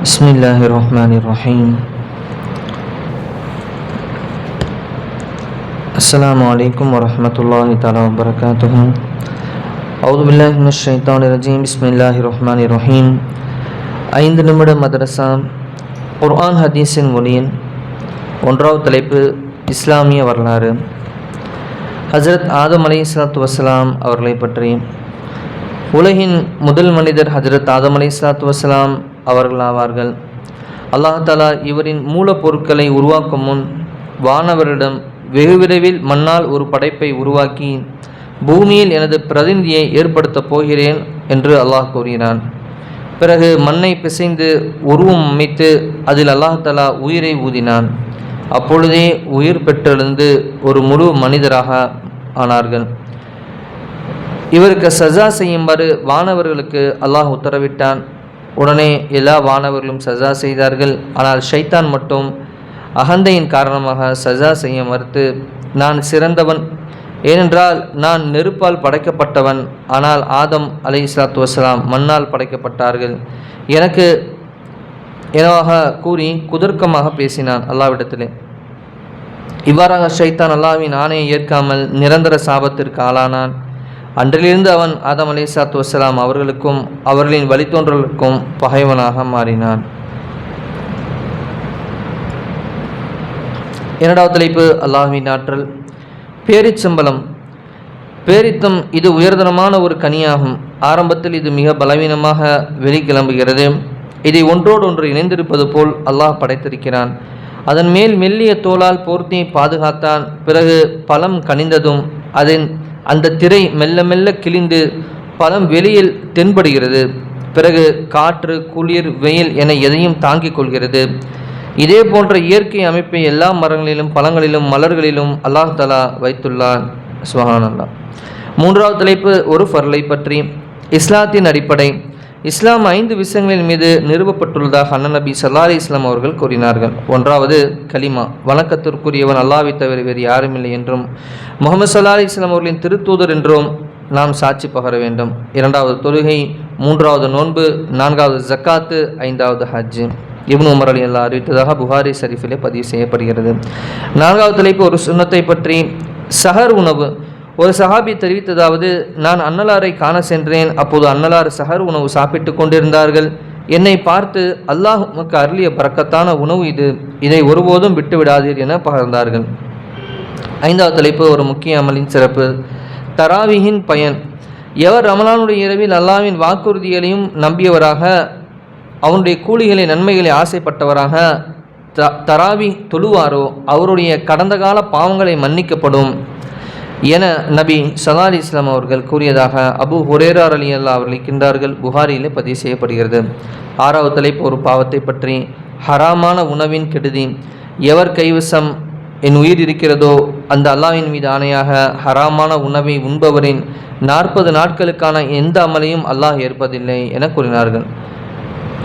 بسم الله الرحمن الرحيم السلام عليكم ورحمة الله تعالى وبركاته أعوذ بالله من الشيطان الرجيم بسم الله الرحمن الرحيم ஐந்து நிமிட மதரசா குர்ஆன் ஹதீஸின் மொழியின் ஒன்றாவது தலைப்பு இஸ்லாமிய வரலாறு ஹஜரத் ஆதம் அலை இஸ்லாத்து வசலாம் அவர்களை பற்றி உலகின் முதல் மனிதர் ஹஜரத் ஆதம் அலை இஸ்லாத்து வசலாம் அவர்களாவார்கள். அல்லாஹாலா இவரின் மூலப்பொருட்களை உருவாக்கும் முன் வானவரிடம் வெகு விரைவில் மண்ணால் ஒரு படைப்பை உருவாக்கி பூமியில் எனது பிரதிநிதியை ஏற்படுத்தப் போகிறேன் என்று அல்லாஹ் கூறினான் பிறகு மண்ணை பிசைந்து உருவம் அமைத்து அதில் அல்லாஹாலா உயிரை ஊதினான். அப்பொழுதே உயிர் பெற்றெழுந்து ஒரு முழு மனிதராக ஆனார்கள். இவருக்கு சஜா செய்யுமாறு வானவர்களுக்கு அல்லாஹ் உத்தரவிட்டான். உடனே எல்லா வானவர்களும் சஜா செய்தார்கள். ஆனால் ஷைத்தான் மட்டும் அகந்தையின் காரணமாக சஜா செய்ய மறுத்து நான் சிறந்தவன். ஏனென்றால் நான் நெருப்பால் படைக்கப்பட்டவன். ஆனால் ஆதம் அலை இஸ்லாத்து வசலாம் மண்ணால் படைக்கப்பட்டார்கள். எனக்கு எனவாக கூறி குதர்க்கமாக பேசினான் அல்லாவிடத்திலே இவ்வாறாக ஷைத்தான் அல்லாவின் ஆணையை ஏற்காமல் நிரந்தர சாபத்திற்கு ஆளானான். அன்றிலிருந்து அவன் ஆதம் அலி சாத் வசலாம் அவர்களுக்கும் அவர்களின் வழித்தோன்றலுக்கும் பகைவனாக மாறினான். இரண்டாவது தலைப்பு அல்லாஹ்வின் ஆற்றல். பேரிச்சம்பளம். பேரித்தம் இது உயர்தனமான ஒரு கனியாகும். ஆரம்பத்தில் இது மிக பலவீனமாக வெளிக்கிளம்புகிறது. இதை ஒன்றோடு ஒன்று இணைந்திருப்பது போல் அல்லாஹ் படைத்திருக்கிறான். அதன் மேல் மெல்லிய தோளால் போர்த்தி பாதுகாத்தான் பிறகு பழம் கனிந்ததும் அதன் அந்த திரை மெல்ல மெல்ல கிழிந்து பழம் வெளியில் தென்படுகிறது. பிறகு காற்று குளிர் வெயில் என எதையும் தாங்கிக் கொள்கிறது. இதே போன்ற இயற்கை அமைப்பை எல்லா மரங்களிலும் பழங்களிலும் மலர்களிலும் அல்லாஹ் தலா வைத்துள்ளார். சுஹான் மூன்றாவது தலைப்பு ஒரு ஃபர்லை பற்றி இஸ்லாத்தின் அடிப்படை. இஸ்லாம் ஐந்து விஷயங்களின் மீது நிறுவப்பட்டுள்ளதாக அண்ணன் நபி சல்லா அலி இஸ்லாம் அவர்கள் கூறினார்கள். ஒன்றாவது கலிமா வணக்கத்திற்குரியவன் அல்லாவை தவிர வேறு யாரும் இல்லை என்றும் முகமது சல்லா அலி இஸ்லாம் அவர்களின் திருத்தூதர் என்றும் நாம் சாட்சி பகர வேண்டும். இரண்டாவது தொழுகை மூன்றாவது நோன்பு நான்காவது ஜக்காத்து ஐந்தாவது ஹஜ்ஜு இப்னு உமர் அலி அல்லா அறிவித்ததாக புகாரி ஷரீஃபிலே பதிவு செய்யப்படுகிறது. நான்காவது தலைப்பு ஒரு சுண்ணத்தை பற்றி சஹர் உணவு. ஒரு சஹாபி தெரிவித்ததாவது நான் அன்னலாரை காண சென்றேன். அப்போது அன்னலார் சஹர் உணவு சாப்பிட்டு கொண்டிருந்தார்கள். என்னை பார்த்து அல்லாஹ் உமக்கு அருளிய பறக்கத்தான உணவு இது. இதை ஒருபோதும் விட்டு விடாதீர் என பகர்ந்தார்கள். ஐந்தாவது தலைப்பு ஒரு முக்கிய அமலின் சிறப்பு. தராவியின் பயன். எவர் ரமலானுடைய இரவில் அல்லாவின் வாக்குறுதிகளையும் நம்பியவராக அவனுடைய கூலிகளை நன்மைகளை ஆசைப்பட்டவராக த தராவி தொழுவாரோ அவருடைய கடந்த கால பாவங்களை மன்னிக்கப்படும். என நபி சலா அலி இஸ்லாம் அவர்கள் கூறியதாக அபு ஹுரேரார் அலி அல்லா அவர்கள் இருக்கின்றார்கள் புகாரியிலே பதிவு செய்யப்படுகிறது. ஆறாவது தலைப்பு ஒரு பாவத்தை பற்றி. ஹராமான உணவின் கெடுதி. எவர் கைவசம் என் உயிர் இருக்கிறதோ அந்த அல்லாவின் மீது ஆணையாக ஹராமான உணவை உண்பவரின் நாற்பது நாட்களுக்கான எந்த அமலையும் அல்லாஹ் ஏற்பதில்லை என கூறினார்கள்.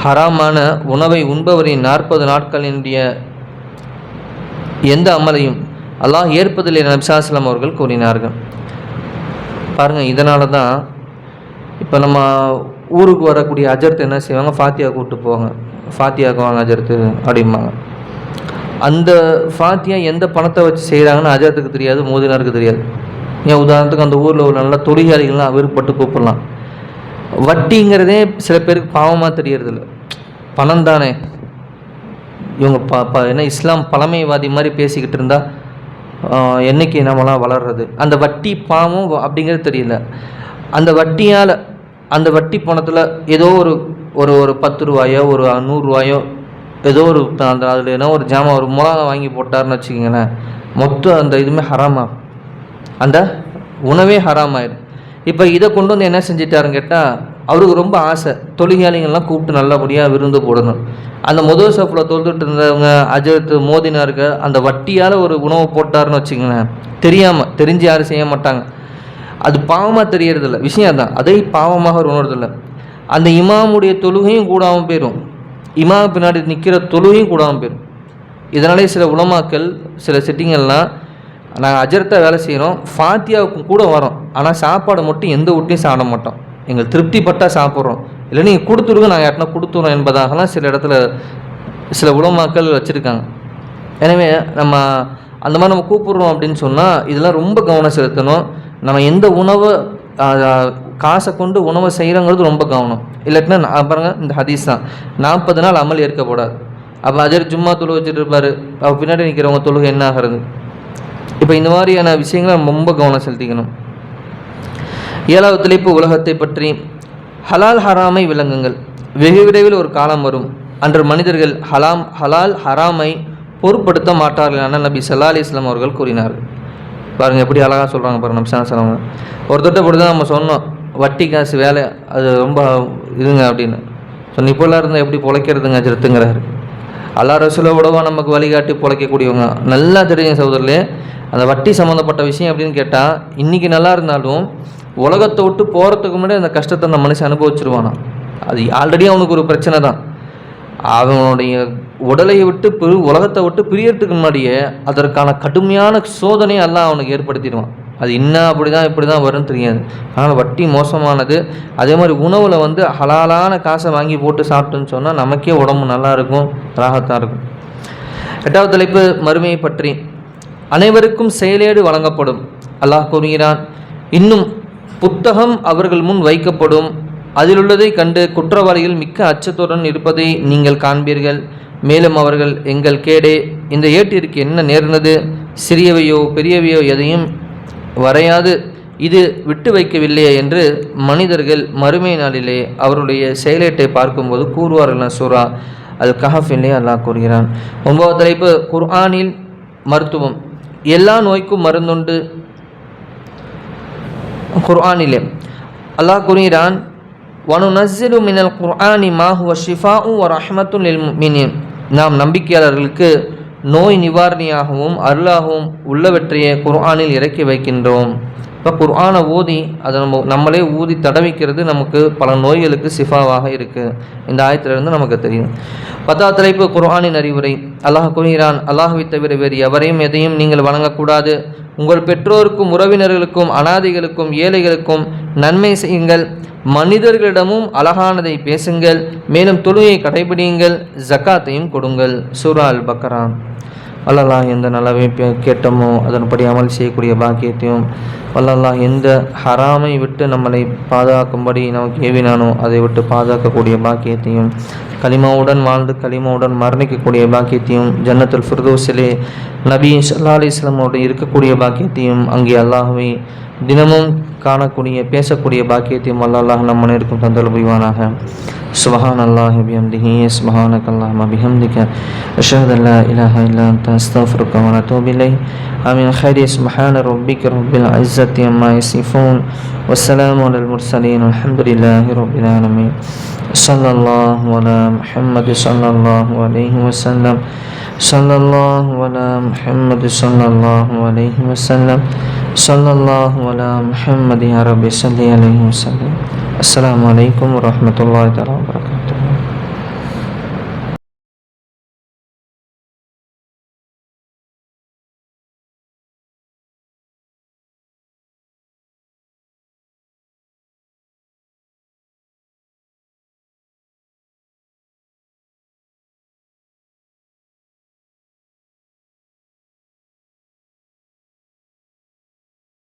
ஹராமான உணவை உண்பவரின் நாற்பது நாட்களினுடைய எந்த அமலையும் அல்லாஹ் ஏற்பதில்லை நபிசாஸ்லாம் அவர்கள் கூறினார்கள். பாருங்கள் இதனால தான் இப்போ நம்ம ஊருக்கு வரக்கூடிய அஜர்த்து என்ன செய்வாங்க? ஃபாத்தியா கூப்பிட்டு போவாங்க. ஃபாத்தியாவுக்கு வாங்க அஜர்த்து அப்படிம்பாங்க. அந்த ஃபாத்தியா எந்த பணத்தை வச்சு செய்கிறாங்கன்னு அஜரத்துக்கு தெரியாது மோதினாருக்கு தெரியாது. ஏன்? உதாரணத்துக்கு அந்த ஊரில் உள்ள நல்ல தொழிலாளிகள்லாம் விருப்பப்பட்டு கூப்பிடலாம். வட்டிங்கிறதே சில பேருக்கு பாவமாக தெரியறதில்ல. பணம் தானே இவங்க ப ப என்ன இஸ்லாம் பழமைவாதி மாதிரி பேசிக்கிட்டு இருந்தால் என்றைக்கு நம்மளாம் வளர்றது? அந்த வட்டி பாவம் அப்படிங்கிறது தெரியல. அந்த வட்டியால் அந்த வட்டி பணத்தில் ஏதோ ஒரு ஒரு ஒரு பத்து ரூபாயோ ஒரு நூறுரூவாயோ ஏதோ ஒரு அந்த அதில் ஏதோ ஒரு ஜாமான் ஒரு மிளகா வாங்கி போட்டாருன்னு வச்சுக்கோங்களேன் மொத்தம் அந்த இதுவுமே ஹராமா அந்த உணவே ஹராமாயிடும் இப்போ இதை கொண்டு வந்து என்ன செஞ்சிட்டாருன்னு கேட்டால் அவருக்கு ரொம்ப ஆசை. தொழிலாளிகள்லாம் கூப்பிட்டு நல்லபடியாக விருந்து போடணும். அந்த முதல் சப்பில் தொழுதுட்டு இருந்தவங்க அஜரத்து மோதினாருக்கு அந்த வட்டியால் ஒரு உணவு போட்டாருன்னு வச்சுங்களேன் தெரியாமல் தெரிஞ்சு யாரும் செய்ய மாட்டாங்க. அது பாவமாக தெரியறதில்ல. விஷயம் தான் அதே பாவமாக ஒரு உணர்றதில்ல. அந்த இமாமுடைய தொழுகையும் கூடாமல் போயிடும் இமா பின்னாடி நிற்கிற தொழுகையும் கூடாமல் போயிடும் இதனாலே சில உலமாக்கள் சில செட்டிங்கள்லாம் நாங்கள் அஜரத்தை வேலை செய்கிறோம் ஃபாத்தியாவுக்கும் கூட வரோம். ஆனால் சாப்பாடு மட்டும் எந்த வீட்லையும் சாப்பிட மாட்டோம். எங்களுக்கு திருப்திப்பட்டால் சாப்பிட்றோம். இல்லை நீங்கள் கொடுத்துருங்க நாங்கள் யாருனா கொடுத்துறோம் என்பதாகலாம் சில இடத்துல சில உலமாக்கள் வச்சுருக்காங்க. எனவே நம்ம அந்த மாதிரி நம்ம கூப்பிட்றோம் அப்படின்னு சொன்னால் இதெல்லாம் ரொம்ப கவனம் செலுத்தணும். நம்ம எந்த உணவை காசை கொண்டு உணவை செய்கிறோங்கிறது ரொம்ப கவனம். இல்லாட்டினா நான் பாருங்க இந்த ஹதீஸ் தான். நாற்பது நாள் அமல் ஏற்கக்கூடாது அப்போ அஜர் ஜும்மா தொழு வச்சுட்டு இருப்பார். அவர் பின்னாடி நிற்கிறவங்க தொழுகை என்ன ஆகிறது? இப்போ இந்த மாதிரியான விஷயங்களை நம்ம ரொம்ப கவனம் செலுத்திக்கணும். ஏழாவது தலைப்பு உலகத்தை பற்றி. ஹலால் ஹராமை விளங்குங்கள். வெகு விரைவில் ஒரு காலம் வரும். அன்று மனிதர்கள் ஹலாம் ஹலால் ஹராமை பொருட்படுத்த மாட்டார்கள் என நபி சல்லா அலி இஸ்லாம் அவர்கள் கூறினார்கள் பாருங்கள் எப்படி அழகாக சொல்கிறாங்க பாருங்கள் நம்சான சொல்லுவாங்க ஒரு தொட்ட பொழுது தான் நம்ம சொன்னோம் வட்டி காசு வேலை அது ரொம்ப இதுங்க அப்படின்னு. ஸோ இப்போலாம் இருந்தால் எப்படி பொழைக்கிறதுங்க ஜெருத்துங்கிறாரு அல்லா ரசூலை விடவா நமக்கு வழிகாட்டி பொழைக்கக்கூடியவங்க. நல்லா தெரியும் சகோதரர்களே அந்த வட்டி சம்மந்தப்பட்ட விஷயம் அப்படின்னு கேட்டால் இன்றைக்கி நல்லா இருந்தாலும் உலகத்தை விட்டு போகிறதுக்கு முன்னாடி அந்த கஷ்டத்தை அந்த மனுஷன் அனுபவிச்சிருவானா? அது ஆல்ரெடி அவனுக்கு ஒரு பிரச்சனை தான். அவனுடைய உடலை விட்டு பிரி உலகத்தை விட்டு பிரியறதுக்கு முன்னாடியே அதற்கான கடுமையான சோதனை எல்லாம் அவனுக்கு ஏற்படுத்திடுவான். அது இன்னும் அப்படி தான் இப்படி தான் வரும்னு தெரியாது. ஆனால் வட்டி மோசமானது அதே மாதிரி உணவில் வந்து ஹலாலான காசை வாங்கி போட்டு சாப்பிட்டுன்னு சொன்னால் நமக்கே உடம்பு நல்லாயிருக்கும் ராகத்தாக இருக்கும். எட்டாவது தலைப்பு மறுமையை பற்றி. அனைவருக்கும் செயலேடு வழங்கப்படும். அல்லாஹ் கூறுகிறான் இன்னும் புத்தகம் அவர்கள் முன் வைக்கப்படும். அதில் உள்ளதை கண்டு குற்றவாளிகள் மிக்க அச்சத்துடன் இருப்பதை நீங்கள் காண்பீர்கள். மேலும் அவர்கள் எங்கள் கேடே இந்த ஏட்டிற்கு என்ன நேர்ந்தது? சிறியவையோ பெரியவையோ எதையும் வரையாது. இது விட்டு வைக்கவில்லையே என்று மனிதர்கள் மறுமை நாளிலே அவருடைய செயலேட்டை பார்க்கும்போது கூறுவார்கள் சூரா அல் கஹஃபிலே அல்லாஹ் கூறுகிறான். ஒன்பது தலைப்பு குர்ஆனில் மருத்துவம். எல்லா நோய்க்கும் மருந்துண்டு. குர்ஆனிலே அல்லாஹ் கூறுகிறான் வனு நஸ்ஸிலு மினல் குர்ஆனி மாஹுவ ஷிஃபாஉ வ ரஹ்மத்துல் லில் நாம் நம்பிக்கையாளர்களுக்கு நோய் நிவாரணியாகவும் அருளாகவும் உள்ளவற்றையே குர்ஆனில் இறக்கி வைக்கின்றோம் இப்போ குர்ஆனை ஊதி அதை நம்ம நம்மளே ஊதி தடவிக்கிறது நமக்கு பல நோய்களுக்கு சிஃபாவாக இருக்குது இந்த ஆயத்திலிருந்து நமக்கு தெரியும் பத்தா தலைப்பு குர்ஆனின் அறிவுரை அல்லாஹ் கூறுகிறான் அல்லாஹுவை தவிர வேறு எவரையும் எதையும் நீங்கள் வழங்கக்கூடாது உங்கள் பெற்றோருக்கும் உறவினர்களுக்கும் அனாதைகளுக்கும் ஏழைகளுக்கும் நன்மை செய்யுங்கள். மனிதர்களிடமும் அழகானதை பேசுங்கள். மேலும் தொழுகையை கடைபிடியுங்கள். ஜக்காத்தையும் கொடுங்கள். சூரா அல் பக்கரான் வல்லல்லா எந்த நலவை கேட்டமோ அதன்படி அமல் செய்யக்கூடிய பாக்கியத்தையும் வல்லல்லா எந்த ஹராமை விட்டு நம்மளை பாதுகாக்கும்படி நமக்கு ஏவினானோ அதை விட்டு பாதுகாக்கக்கூடிய பாக்கியத்தையும் களிமாவுடன் வாழ்ந்து களிமாவுடன் மரணிக்கக்கூடிய பாக்கியத்தையும் ஜன்னத்துல் ஃபிர்தோஸிலே நபி சல்லா அலிஸ்லாமோடு இருக்கக்கூடிய பாக்கியத்தையும் அங்கே அல்லாஹுவை தினமும் காணக்கூடிய பேசக்கூடிய பாக்கியத்தையும் அல்லாஹ் நம் அனைவருக்கும் தந்தல் புரிவானாக சுபஹான் அல்லாஹ் பிஹம்திஹி சுபஹானக் அல்லாஹ் பிஹம்திக அஷ்ஹது அல்லா இலாஹ இல்லா அன்த அஸ்தக்ஃபிருக வ அத்தூபு இலைஹ் ஆமீன் خير سبحان ربك رب العزة عما يصفون والسلام على المرسلين والحمد لله رب العالمين صلى الله على محمد صلى الله عليه وسلم صلى الله على محمد صلى الله عليه وسلم. صلى الله على محمد يا رب صل عليه وسلم. السلام عليكم ورحمة الله تعالى وبركاته.